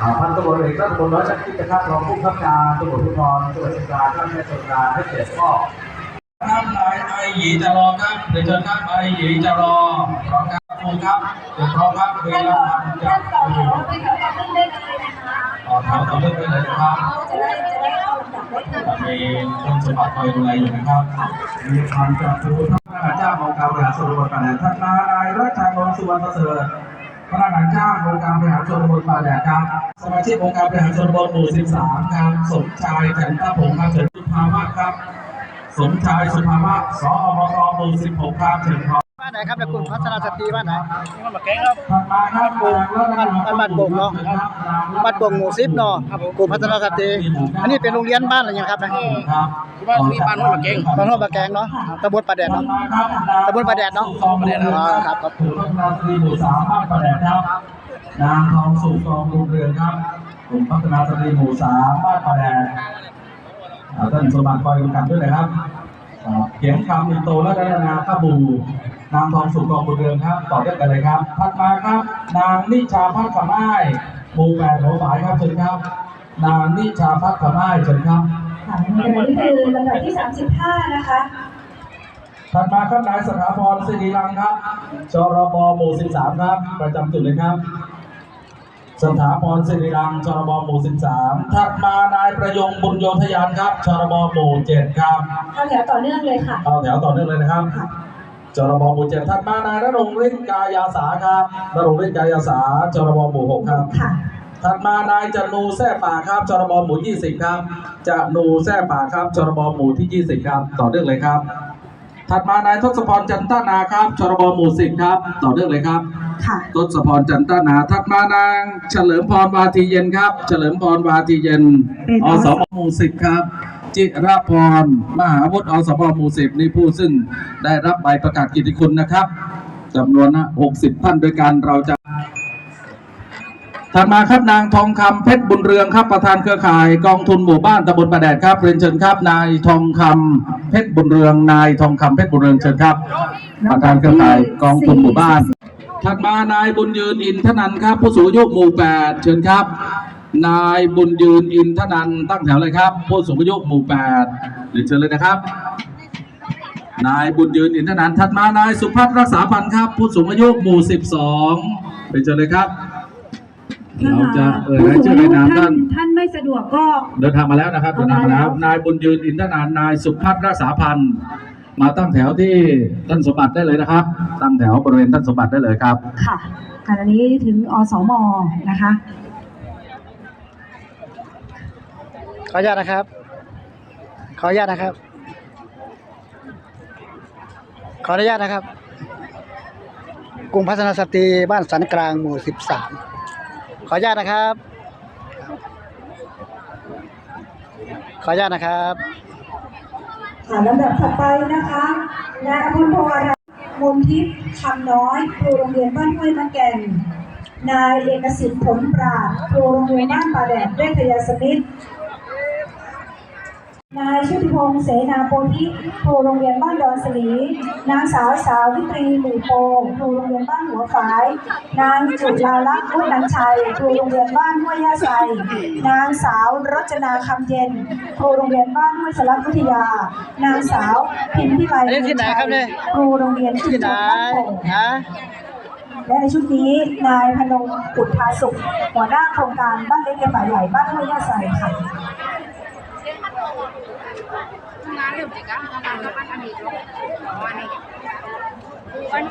พันตำรวจเอกรัตพลร้อยชักกิจนะครับรองผู้บังคับการตำรวจภูธรจังหวัดเชียงราท่านแม่ตำรวจให้เกียรติมอบครับนายไอหยีจะรอครับเดี๋ยวเชิญครับไอหยีจะรอพร้อมครับครูครับเดี๋ยวพร้อมครับเวลาจะท่านต่อแถวไปกับท่านได้เลยนะคะต่อแถวต่อเนื่องไปเลยนะครับจะได้จะได้เข้าลำดับได้ถูกมีคนสมบัติคอยดูแลอยู่นะครับมีความจากครูท่านพนักงานเจ้าของการบริหารส่วนตำบลป่าแดดท่านนายรัชชานนท์สุวรรณเสริฐ พนักงานเจ้าองค์การบริหารส่วนตำบลป่าแดดครับ สมาชิกองค์การบริหารส่วนตำบลหมู่ 13ครับสมชายจันทพงศ์ครับเฉินสุภาวะครับ สมชายสุภาวะสอบตหมู่ 16 ครับเฉินพานไหนครับในกลุ่มพัฒนาสตรีบ้านไหนถัดมาครับกลุ่มรัตนาบ้านบ้านโป่งเนาะบ้านโป่งหมู่สิบเนาะกลุ่มพัฒนาสตรีอันนี้เป็นโรงเรียนบ้านอะไรยังครับนะครับบ้านนี้บ้านห้วยหมากเก้งบ้านห้วยปลาแกงเนาะตำบลปลาแดดเนาะตำบลปลาแดดเนาะอ๋อครับครับถูกต้องราตรีหมู่สามบ้านปลาแดดครับนางทองสุกทองรุ่งเรืองครับกลุ่มพัฒนาสตรีหมู่สามบ้านปลาแดดอ่าท่านสมบัติคอยกำกับด้วยนะครับอ่าเขียงคำอินโตและรัตนาข้าบู นางทองสุกทองรุ่งเรืองครับ ต่อเนื่องกันเลยครับถัดมาครับ นางนิชาพัฒน์ขม่ายหมู่แปดหัวฝายครับเชิญครับ นางนิชาพัฒน์ขม่ายเชิญครับค่ะในขณะนี้คือลำดับที่ 35 นะคะถัดมาครับนายสถาพรสิริรังครับชรบหมู่13 ครับ ประจำจุดเลยครับ สถาพรสิริรังชรบหมู่13 ถัดมานายประยงบุญโยธยานครับชรบหมู่7ครับเข้าแถวต่อเนื่องเลยค่ะเอาแถวต่อเนื่องเลยนะครับ จรบหมู่7ถัดมานายนรงฤทธิ์กายาสาครับนรงฤทธิ์กายาสาจรบหมู่6ครับค่ะถัดมานายจนูแท่ป่าครับจรบหมู่20ครับจนูแท่ป่าครับจรบหมู่ที่20ครับ ต่อเนื่องเลยครับ ถัดมานายทศพรจันตนาครับจรบหมู่10ครับ ต่อเนื่องเลยครับค่ะทศพรจันตนาถัดมานางเฉลิมพรวาทีเย็นครับ เฉลิมพรวาทีเย็นเป็นออสมหมู่10ครับ จิรพร มหาวุฒิอสมหมู่10นี่ผู้ซึ่งได้รับใบประกาศกิตติคุณนะครับจำนวนนะ60ท่านด้วยกันเราจะถัดมาครับนางทองคำเพชรบุญเรืองครับประธานเครือข่าย กองทุนหมู่บ้านตำบลประแดดครับเรียนเชิญครับ นายทองคำเพชรบุญเรือง นายทองคำเพชรบุญเรืองเชิญครับ ประธานเครือข่ายกองทุนหมู่บ้าน ถัดมานายบุญยืนอินทนันท์ครับ ผู้สูงอายุหมู่แปดเชิญครับ นายบุญยืนอินทนันท์ตั้งแถวเลยครับผู้สูงอายุหมู่แปดเรียนเชิญเลยนะครับ นายบุญยืนอินทนันท์ถัดมานายสุพัฒน์รักษาพันธ์ครับผู้สูงอายุหมู่สิบสองเรียนเชิญเลยครับ เราจะเอ่ยรายชื่อในนามท่าน ท่านไม่สะดวกก็ เดินทางมาแล้วนะครับเดินทางมาแล้ว นายบุญยืนอินทนานท์นายสุพัฒน์รักษาพันธ์มาตั้งแถวที่ท่านสมบัติได้เลยนะครับ ตั้งแถวบริเวณท่านสมบัติได้เลยครับ ค่ะขณะนี้ถึงอสมนะคะ ขออนุญาตนะครับ ขออนุญาตนะครับ ขออนุญาตนะครับ กลุ่มพัฒนาสตรีบ้านสันกลางหมู่สิบสามขออนุญาตนะครับ ขออนุญาตนะครับค่ะลำดับถัดไปนะคะนายอภพรมนทิพย์คำน้อยครูโรงเรียนบ้านห้วยมะแก่น นายเอกสิทธิ์ผลปราดครูโรงเรียนบ้านป่าแดดเวทยาสมิทธ นายชุติพงษ์เสนาโพธิครูโรงเรียนบ้านดอนสลีนางสาวสาววิตรีหมู่โพงครูโรงเรียนบ้านหัวฝาย นางจุฬาลักษณ์วุฒินันชัยครูโรงเรียนบ้านห้วยยาไซนางสาวรจนาคำเย็นครูโรงเรียนบ้านห้วยสลักวิทยา นางสาวพิมพิไลอันนี้ที่ไหนครับเนี่ยครูโรงเรียนชุมที่ชไหนนบ้านโป่งฮะและในชุดนี้นายพนงอุทธาสุขหัวหน้าโครงการบ้านเล็กในป่าใหญ่บ้านห้วยยาไซค่ะ งานเรื่องจิกะงานกับบ้านอดีตลงอ๋อนี่วัน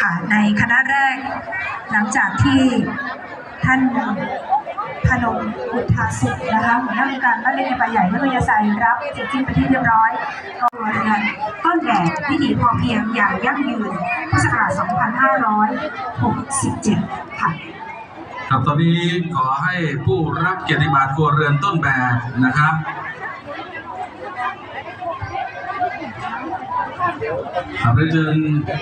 ค่ะในคณะแรกหลังจากที่ท่าน พนมอุทาสุขนะคะหัวหน้าองค์การบ้านเล็กในป่าใหญ่วิทยาศาสตร์รับเสร็จสิ้นไปที่เรียบร้อยก็เรียนต้นแบบวิถีพอเพียงอย่างยั่งยืนพุทธศักราช2567 ค่ะครับตอนนี้ขอให้ผู้รับเกียรติบัตรครัวเรือนต้นแบบนะครับครับเรียนเชิญ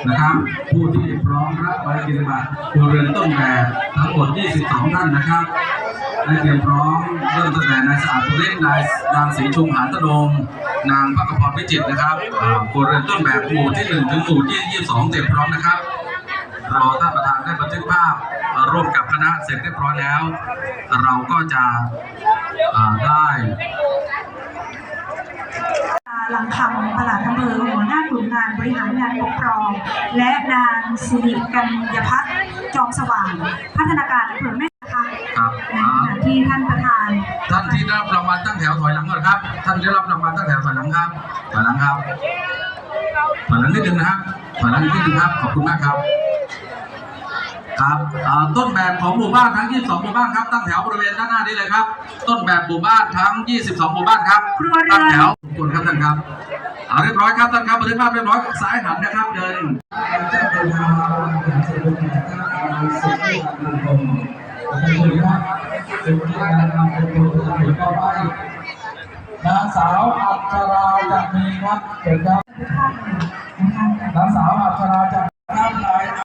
นะครับ ผู้ที่พร้อมรับใบเกียรติบัตรครัวเรือนต้นแบบทั้งหมด 22 ท่านนะครับ ได้เตรียมพร้อมเริ่มตั้งแต่นายสะอาดตุลิศนายนางศรีชุมหานตะดงนางพักพรพิจิตรนะครับอ่าครัวเรือนต้นแบบหมู่ที่หนึ่งถึงหมู่ที่ยี่สองเตรียมพร้อมนะครับรอท่านประธานได้บันทึกภาพร่วมกับคณะเสร็จเรียบร้อยแล้ว เราก็จะได้หลังคำประหลัดอำเภอหัวหน้ากลุ่มงานบริหารงานปกครอง และนางสิริกัญญพัฒน์จอมสว่าง พัฒนาการอำเภอแม่ คะครับในอ่าขณะที่ท่านประธาน ท่านที่ได้รับรางวัลตั้งแถวถอยหลังก่อนครับ ท่านที่ได้รับรางวัลตั้งแถวถอยหลังครับ ถอยหลังครับถอยหลังนิดนึงนะครับถอยหลังนิดนึงครับ ขอบคุณมากครับ ครับอ่าต้นแบบของหมู่บ้านทั้ง 22 หมู่บ้านครับ ตั้งแถวบริเวณด้านหน้านี้เลยครับ ต้นแบบหมู่บ้านทั้ง 22 หมู่บ้านครับ ครัวเรือน ตั้งแถวขอบคุณครับท่านครับอ่าเรียบร้อยครับท่านครับบันทึกภาพเรียบร้อยซ้ายหันนะครับเดิน เจ้าเป็นทางการเสด็จแห่งท่านสุขที่ทางกรมขอบคุณครับสุขที่การนำเป็นตัวแทนต่อไป นางสาวอัชราจักรีครับเชิญครับทุกท่านนะคะนางสาวอัชราจัก